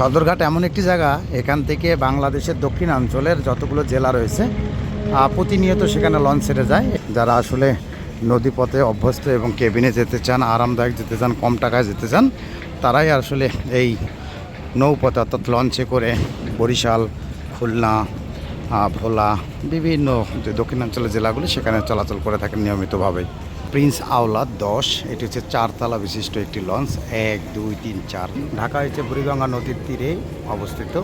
সদরঘাট এমন একটি জায়গা, এখান থেকে বাংলাদেশের দক্ষিণাঞ্চলের যতগুলো জেলা রয়েছে প্রতিনিয়ত সেখানে লঞ্চ ছেড়ে যায়। যারা আসলে নদীপথে অভ্যস্ত এবং কেবিনে যেতে চান, আরামদায়ক যেতে চান, কম টাকায় যেতে চান, তারাই আসলে এই নৌপথে অর্থাৎ লঞ্চে করে বরিশাল, খুলনা ভোলা, বিভিন্ন যে দক্ষিণাঞ্চলের জেলাগুলি সেখানে চলাচল করে থাকেন নিয়মিতভাবে প্রিন্স আওলা দশ, এটি হচ্ছে চারতলা বিশিষ্ট একটি লঞ্চ, এক, দুই, তিন, চার। ঢাকা হচ্ছে বুড়িগঙ্গা নদীর তীরে অবস্থিত।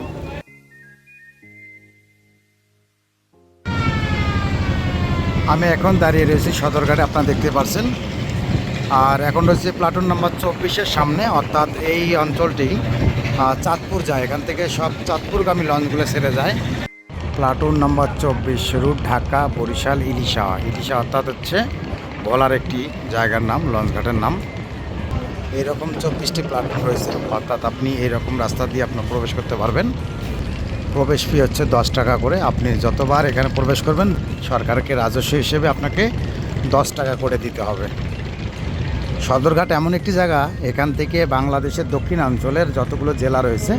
আমি এখন দাঁড়িয়ে রয়েছি সদরঘাটে, আপনারা দেখতে পাচ্ছেন আর এখন রয়েছে প্লাটুন নাম্বার চব্বিশের সামনে, অর্থাৎ এই অঞ্চলটি চাঁদপুর যায়। এখান থেকে সব চাঁদপুরগামী লঞ্চগুলো ছেড়ে যায়। প্লাটুন নাম্বার চব্বিশ রুট ঢাকা বরিশাল ইলিশা। ইলিশা অর্থাৎ হচ্ছে ভোলার একটি জায়গার নাম লঞ্চঘাটের নাম। এরকম চব্বিশটি প্ল্যাটফর্ম রয়েছে। অর্থাৎ আপনি এরকম রাস্তা দিয়ে আপনার প্রবেশ করতে পারবেন। প্রবেশ ফি হচ্ছে দশ টাকা করে। আপনি যতবার এখানে প্রবেশ করবেন সরকারকে রাজস্ব হিসেবে আপনাকে দশ টাকা করে দিতে হবে। সদরঘাট এমন একটি জায়গা এখান থেকে বাংলাদেশের দক্ষিণাঞ্চলের যতগুলো জেলা রয়েছে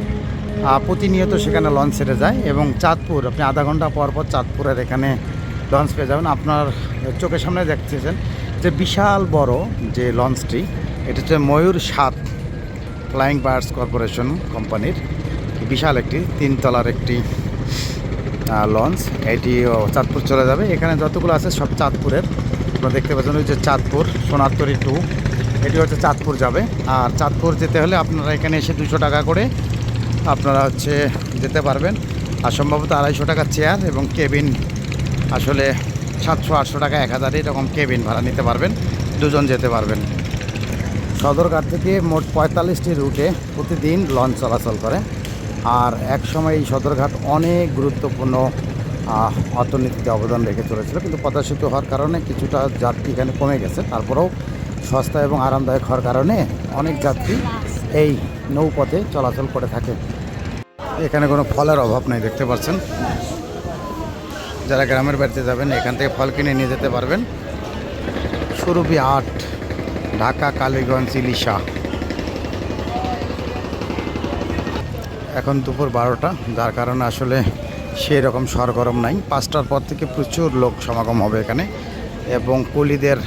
প্রতিনিয়ত সেখানে লঞ্চ ছেড়ে যায় এবং চাঁদপুর আপনি আধা ঘণ্টা পর পর চাঁদপুরের এখানে লঞ্চ পেয়ে যাবেন। আপনার চোখের সামনে দেখতেছেন যে বিশাল বড় যে লঞ্চটি, এটা হচ্ছে ময়ূর সাত ফ্লাইং বার্ডস কর্পোরেশন কোম্পানির বিশাল একটি তিনতলার একটি লঞ্চ। এটি চাঁদপুর চলে যাবে। এখানে যতগুলো আছে সব চাঁদপুরের। আপনারা দেখতে পাচ্ছেন ওই যে চাঁদপুর, সোনারতরি টু। এটি হচ্ছে চাঁদপুর যাবে। আর চাঁদপুর যেতে হলে আপনারা এখানে এসে দুশো টাকা করে আপনারা হচ্ছে যেতে পারবেন। আর সম্ভবত আড়াইশো টাকা চেয়ার এবং কেবিন আসলে সাতশো, আটশো টাকা, এক হাজার এরকম কেবিন ভাড়া নিতে পারবেন, দুজন যেতে পারবেন। সদরঘাট থেকে মোট পঁয়তাল্লিশটি রুটে প্রতিদিন লঞ্চ চলাচল করে। আর এক সময় এই সদরঘাট অনেক গুরুত্বপূর্ণ অর্থনীতিতে অবদান রেখে চলেছিল। কিন্তু পদ্মা সেতু হওয়ার কারণে কিছুটা যাত্রী এখানে কমে গেছে। তারপরেও সস্তা এবং আরামদায়ক হওয়ার কারণে অনেক যাত্রী এই নৌপথে চলাচল করে থাকে। এখানে কোনো ফলের অভাব নেই, দেখতে পাচ্ছেন। যারা গ্রামের বাড়িতে যাবেন, এখান থেকে ফল কিনে নিয়ে যেতে পারবেন। সুরভি আট, ঢাকা, কালীগঞ্জ, ইলিশা। এখন দুপুর বারোটা, যার কারণে আসলে সেই রকম সরগরম নাই। পাঁচটার পর থেকে প্রচুর লোক সমাগম হবে এখানে, এবং কলিদের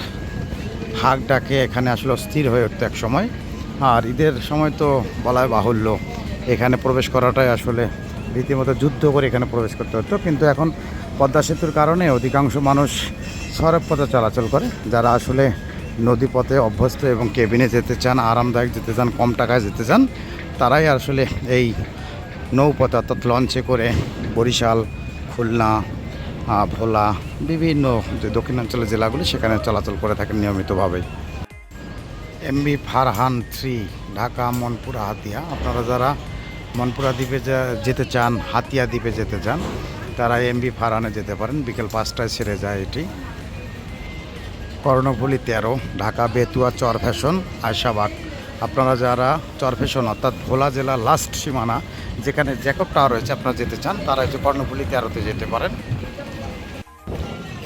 হাক ডাকে এখানে আসলে স্থির হয়ে উঠতো এক সময়। আর ঈদের সময় তো বলায় বাহুল্য, এখানে প্রবেশ করাটাই আসলে রীতিমতো যুদ্ধ করে এখানে প্রবেশ করতে হতো। কিন্তু এখন পদ্মা সেতুর কারণে অধিকাংশ মানুষ সড়ক পথে চলাচল করে। যারা আসলে নদীপথে অভ্যস্ত এবং কেবিনে যেতে চান, আরামদায়ক যেতে চান, কম টাকায় যেতে চান, তারাই আসলে এই নৌপথে অর্থাৎ লঞ্চে করে বরিশাল, খুলনা ভোলা, বিভিন্ন যে দক্ষিণাঞ্চলের জেলাগুলি সেখানে চলাচল করে থাকেন নিয়মিতভাবে। MB Farhan three Dhaka, Monpura, Hatiya. আপনারা যারা মনপুরা দ্বীপে যেতে চান, হাতিয়া দ্বীপে যেতে চান তারা এমবি ফারানে যেতে পারেন। বিকেল পাঁচটায় ছেড়ে যায় এটি। কর্ণফুলি তেরো, ঢাকা, বেতুয়া, চর ফ্যাশন আয়সাবাগ আপনারা যারা চর ফ্যাশন অর্থাৎ ভোলা জেলা লাস্ট সীমানা, যেখানে জ্যাকব টাওয়ার রয়েছে, আপনারা যেতে চান, তারা হচ্ছে কর্ণফুলি তেরোতে যেতে পারেন।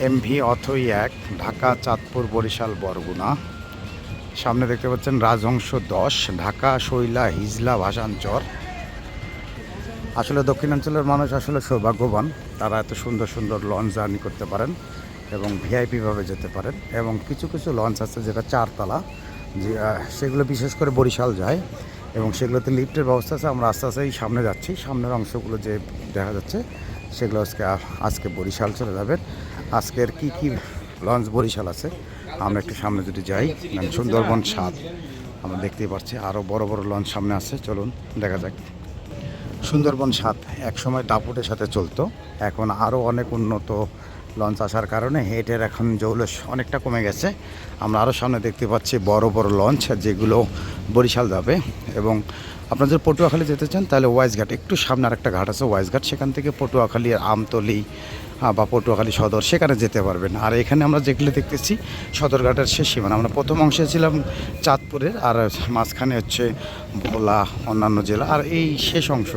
এমভি অথই এক, ঢাকা, চাঁদপুর, বরিশাল, বরগুনা। সামনে দেখতে পাচ্ছেন রাজহংস দশ, ঢাকা, শৈলা, হিজলা ভাষাঞ্চর আসলে দক্ষিণাঞ্চলের মানুষ আসলে সৌভাগ্যবান। তারা এত সুন্দর সুন্দর লঞ্চ জার্নি করতে পারেন এবং ভিআইপিভাবে যেতে পারেন এবং কিছু কিছু লঞ্চ আছে যেটা চারতলা, যে সেগুলো বিশেষ করে বরিশাল যায় এবং সেগুলোতে লিফটের ব্যবস্থা আছে। আমরা আস্তে আস্তে সামনে যাচ্ছি। সামনের অংশগুলো যে দেখা যাচ্ছে, সেগুলো আজকে আজকে বরিশাল চলে যাবেন। আজকের কি কি লঞ্চ বরিশাল আছে, আমরা একটু সামনে যদি যাই, সুন্দরবন সাত, আমরা দেখতেই পাচ্ছি আরও বড় বড় লঞ্চ সামনে আছে। চলুন, দেখা যাক। সুন্দরবন সাত একসময় দাপুটের সাথে চলতো। এখন আরও অনেক উন্নত লঞ্চ আসার কারণে হেটের এখন জৌলস অনেকটা কমে গেছে। আমরা আরও সামনে দেখতে পাচ্ছি বড় বড় লঞ্চ যেগুলো বরিশাল যাবে এবং আপনারা যদি পটুয়াখালী যেতে চান, তাহলে ওয়াইজঘাট একটু সামনে আরেকটা ঘাট আছে ওয়াইজঘাট সেখান থেকে পটুয়াখালী, আমতলি বা পটুয়াখালী সদর, সেখানে যেতে পারবেন। আর এখানে আমরা যেগুলো দেখতেছি, সদরঘাটের শেষ সীমানা আমরা প্রথম অংশে ছিলাম চাঁদপুরের, আর মাঝখানে হচ্ছে ভোলা, অন্যান্য জেলা। আর এই শেষ অংশ,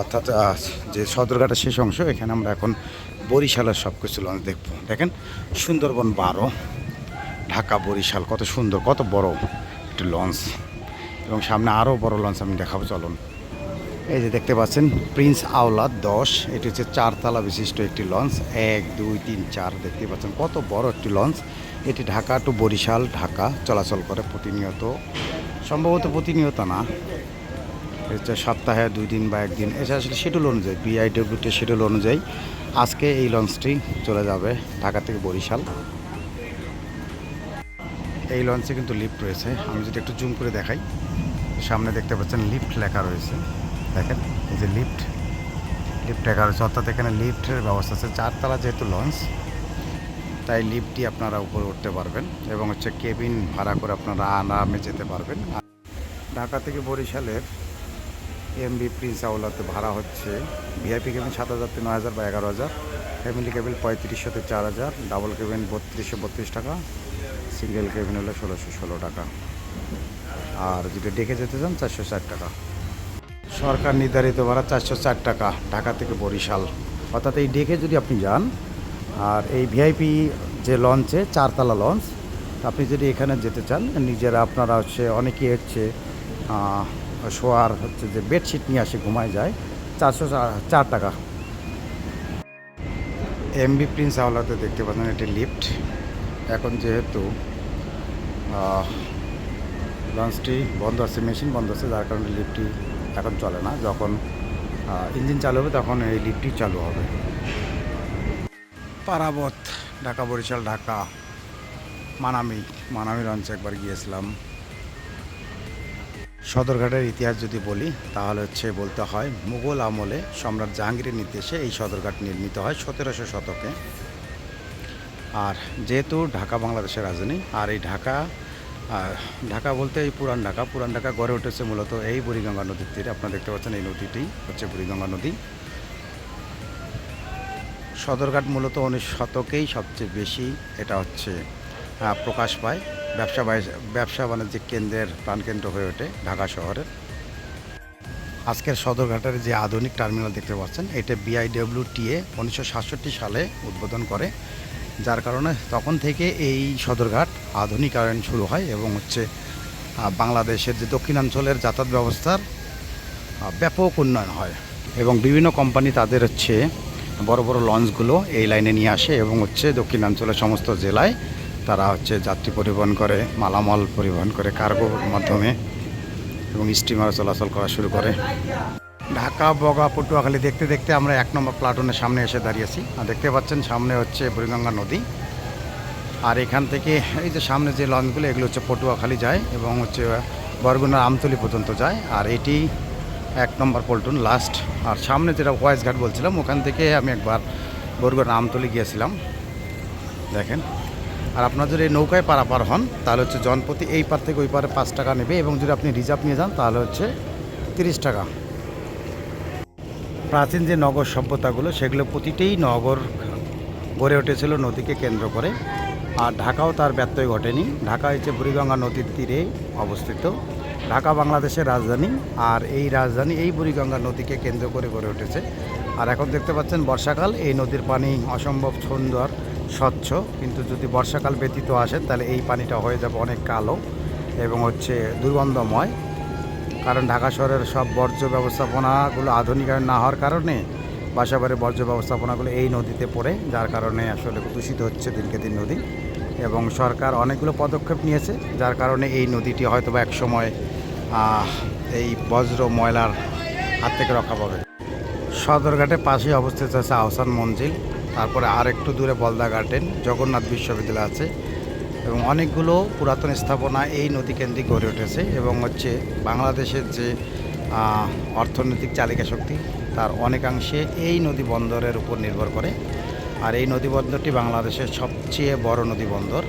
অর্থাৎ যে সদরঘাটের শেষ অংশ, এখানে আমরা এখন বরিশালের সব কিছু লঞ্চ দেখব। দেখেন, সুন্দরবন বারো, ঢাকা বরিশাল, কত সুন্দর, কত বড় একটি লঞ্চ। এবং সামনে আরও বড় লঞ্চ আমি দেখাবো, চলুন। এই যে দেখতে পাচ্ছেন, প্রিন্স আওলা দশ, এটি হচ্ছে চারতলা বিশিষ্ট একটি লঞ্চ, এক, দুই, তিন, চার, দেখতে পাচ্ছেন কত বড় একটি লঞ্চ। এটি ঢাকা টু বরিশাল, ঢাকা, চলাচল করে প্রতিনিয়ত, সম্ভবত প্রতিনিয়ত না। হচ্ছে সপ্তাহে দুই দিন বা একদিন। এটা আসলে শিডিউল অনুযায়ী বিআইডব্লিউটি শিডিউল অনুযায়ী আজকে এই লঞ্চটি চলে যাবে ঢাকা থেকে বরিশাল। এই লঞ্চে কিন্তু লিফট রয়েছে। আমি যদি একটু জুম করে দেখাই। সামনে দেখতে পাচ্ছেন লিফট লেখা রয়েছে। দেখেন, এই যে লিফট। লিফট লেখা রয়েছে, অর্থাৎ এখানে লিফটের ব্যবস্থা আছে। চারতলা যেহেতু লঞ্চ, তাই লিফটটি আপনারা উপরে উঠতে পারবেন এবং হচ্ছে কেবিন ভাড়া করে আপনারা আরামে যেতে পারবেন। ঢাকা থেকে বরিশালের এমবি প্রিন্স আউলাতে ভাড়া হচ্ছে ভিআইপি কেবিন সাত হাজার, তিন হাজার বা এগারো হাজার, ফ্যামিলি কেবিন পঁয়ত্রিশশো থেকে চার হাজার, ডাবল কেবিন বত্রিশশো বত্রিশ টাকা, সিঙ্গেল কেবিন হলো ষোলোশো ষোলো টাকা। আর যদি ডেকে যেতে চান চারশো ষাট টাকা। সরকার নির্ধারিত ভাড়া চারশো চার টাকা, ঢাকা থেকে বরিশাল। অর্থাৎ এই ডেকে যদি আপনি যান, আর এই ভিআইপি যে লঞ্চে চারতলা লঞ্চ, আপনি যদি এখানে যেতে চান, নিজেরা আপনারা হচ্ছে অনেকে হচ্ছে শোয়ার হচ্ছে যে বেডশিট নিয়ে আসে, ঘুমায় যায়, চারশো চার টাকা। এমবি প্রিন্স আওলাতে দেখতে পাচ্ছেন এটি লিফট। এখন যেহেতু লঞ্চটি বন্ধ আছে, মেশিন বন্ধ আছে, যার কারণে লিফটটি এখন চলে না। যখন ইঞ্জিন চালু হবে, তখন এই লিফটটি চালু হবে। পারাবত, ঢাকা বরিশাল, ঢাকা, মানামি। মানামি লঞ্চে একবার গিয়েছিলাম। সদরঘাটের ইতিহাস যদি বলি, তাহলে হচ্ছে বলতে হয়, মুঘল আমলে সম্রাট জাহাঙ্গীরের নির্দেশে এই সদরঘাট নির্মিত হয় সতেরোশো শতকে। আর যেহেতু ঢাকা বাংলাদেশের রাজধানী, আর এই ঢাকা আহ, ঢাকা বলতে এই পুরান ঢাকা পুরান ঢাকা গড়ে উঠেছে মূলত এই বুড়িগঙ্গা নদীর তীরে। আপনারা দেখতে পাচ্ছেন এই নদীটি হচ্ছে বুড়িগঙ্গা নদী। সদরঘাট মূলত উনিশ শতকেই সবচেয়ে বেশি এটা হচ্ছে প্রকাশ পায়। ব্যবসা ব্যবসা বাণিজ্যিক কেন্দ্রের প্রাণকেন্দ্র হয়ে ওঠে ঢাকা শহরের। আজকের সদরঘাটের যে আধুনিক টার্মিনাল দেখতে পাচ্ছেন এটা বিআইডব্লিউটিএ উনিশশো সাতষট্টি সালে উদ্বোধন করে। যার কারণে তখন থেকে এই সদরঘাট আধুনিকায়ন শুরু হয় এবং হচ্ছে বাংলাদেশের যে দক্ষিণাঞ্চলের যাতায়াত ব্যবস্থার ব্যাপক উন্নয়ন হয় এবং বিভিন্ন কোম্পানি তাদের হচ্ছে বড় বড় লঞ্চগুলো এই লাইনে নিয়ে আসে এবং হচ্ছে দক্ষিণাঞ্চলের সমস্ত জেলায় তারা হচ্ছে যাত্রী পরিবহন করে, মালামাল পরিবহন করে কার্গোর মাধ্যমে এবং স্টিমার চলাচল করা শুরু করে। ঢাকা বগা পটুয়াখালী দেখতে দেখতে আমরা এক নম্বর প্লাটুনের সামনে এসে দাঁড়িয়েছি। আর দেখতে পাচ্ছেন সামনে হচ্ছে বুড়িগঙ্গা নদী। আর এখান থেকে এই যে সামনে যে লঞ্চগুলো, এগুলো হচ্ছে পটুয়াখালী যায় এবং হচ্ছে বরগুনার আমতলি পর্যন্ত যায়। আর এটি এক নম্বর পল্টন লাস্ট আর সামনে যেটা ওয়াইস ঘাট বলছিলাম, ওখান থেকে আমি একবার বরগুনা আমতলি গিয়েছিলাম। দেখেন। আর আপনার যদি নৌকায় পারাপার হন, তাহলে হচ্ছে জনপ্রতি এই পার থেকে ওই পারে পাঁচ টাকা নেবে এবং যদি আপনি রিজার্ভ নিয়ে যান, তাহলে হচ্ছে তিরিশ টাকা। প্রাচীন যে নগর সভ্যতাগুলো, সেগুলো প্রতিটিই নগর গড়ে উঠেছিল, নদীকে কেন্দ্র করে। আর ঢাকাও তার ব্যত্যয় ঘটেনি। ঢাকা হচ্ছে বুড়িগঙ্গা নদীর তীরে অবস্থিত। ঢাকা বাংলাদেশের রাজধানী। আর এই রাজধানী, এই বুড়িগঙ্গা নদীকে কেন্দ্র করে গড়ে উঠেছে। আর এখন দেখতে পাচ্ছেন, বর্ষাকাল, এই নদীর পানি অসম্ভব সুন্দর, স্বচ্ছ। কিন্তু যদি বর্ষাকাল ব্যতীত আসেন তাহলে এই পানিটা হয়ে যাবে অনেক কালো এবং হচ্ছে দুর্গন্ধময়। কারণ ঢাকা শহরের সব বর্জ্য ব্যবস্থাপনাগুলো আধুনিকায়ন না হওয়ার কারণে বাসাবাড়ির বর্জ্য ব্যবস্থাপনাগুলো এই নদীতে পড়ে, যার কারণে আসলে দূষিত হচ্ছে দিনকে দিন নদী। এবং সরকার অনেকগুলো পদক্ষেপ নিয়েছে, যার কারণে এই নদীটি হয়তো বা একসময় এই বজ্র ময়লার হাত থেকে রক্ষা পাবে। সদরঘাটে পাশেই অবস্থিত আছে আহসান মঞ্জিল, তারপরে আর একটু দূরে বলদা গার্ডেন, জগন্নাথ বিশ্ববিদ্যালয় আছে। এবং অনেকগুলো পুরাতন স্থাপনা এই নদী কেন্দ্রিক গড়ে উঠেছে এবং হচ্ছে বাংলাদেশের যে অর্থনৈতিক চালিকা শক্তি, তার অনেকাংশে এই নদী বন্দরের উপর নির্ভর করে। আর এই নদী বন্দরটি বাংলাদেশের সবচেয়ে বড় নদী বন্দর।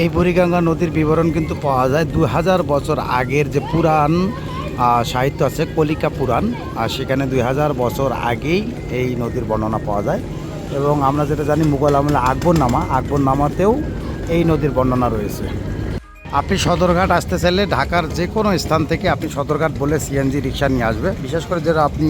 এই বুড়িগঙ্গা নদীর বিবরণ কিন্তু পাওয়া যায় দু হাজার বছর আগের যে পুরাণ সাহিত্য আছে কলিকা পুরাণ। আর সেখানে দুই হাজার বছর আগেই এই নদীর বর্ণনা পাওয়া যায়। এবং আমরা যেটা জানি মুঘল আমলে আকবরনামা আকবরনামাতেও এই নদীর বর্ণনা রয়েছে। আপনি সদরঘাট আসতে চাইলে ঢাকার যে কোনো স্থান থেকে আপনি সদরঘাট বলে সিএনজি রিক্সা নিয়ে আসবে। বিশেষ করে যেটা আপনি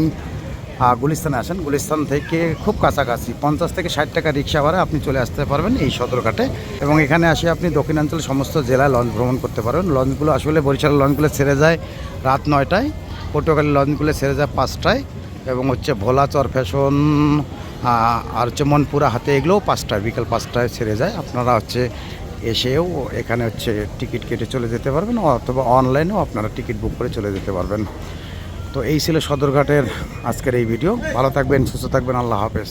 গুলিস্তানে আসেন গুলিস্তান থেকে খুব কাছাকাছি পঞ্চাশ থেকে ষাট টাকা রিক্সা ভাড়া আপনি চলে আসতে পারবেন এই সদরঘাটে। এবং এখানে আসে আপনি দক্ষিণাঞ্চলের সমস্ত জেলায় লঞ্চ ভ্রমণ করতে পারবেন। লঞ্চগুলো আসলে বরিশালের লঞ্চগুলো ছেড়ে যায় রাত নয়টায় পটুয়াখালীর লঞ্চগুলো ছেড়ে যায় পাঁচটায় এবং হচ্ছে ভোলা চর ফ্যাশন আহ, আর হচ্ছে মনপুরা হাতে এগুলোও পাঁচটায় বিকাল পাঁচটায় ছেড়ে যায়। আপনারা হচ্ছে এসেও এখানে হচ্ছে টিকিট কেটে চলে যেতে পারবেন অথবা অনলাইনেও আপনারা টিকিট বুক করে চলে যেতে পারবেন। তো এই ছিল সদরঘাটের আজকের এই ভিডিও। ভালো থাকবেন, সুস্থ থাকবেন। আল্লাহ হাফেজ।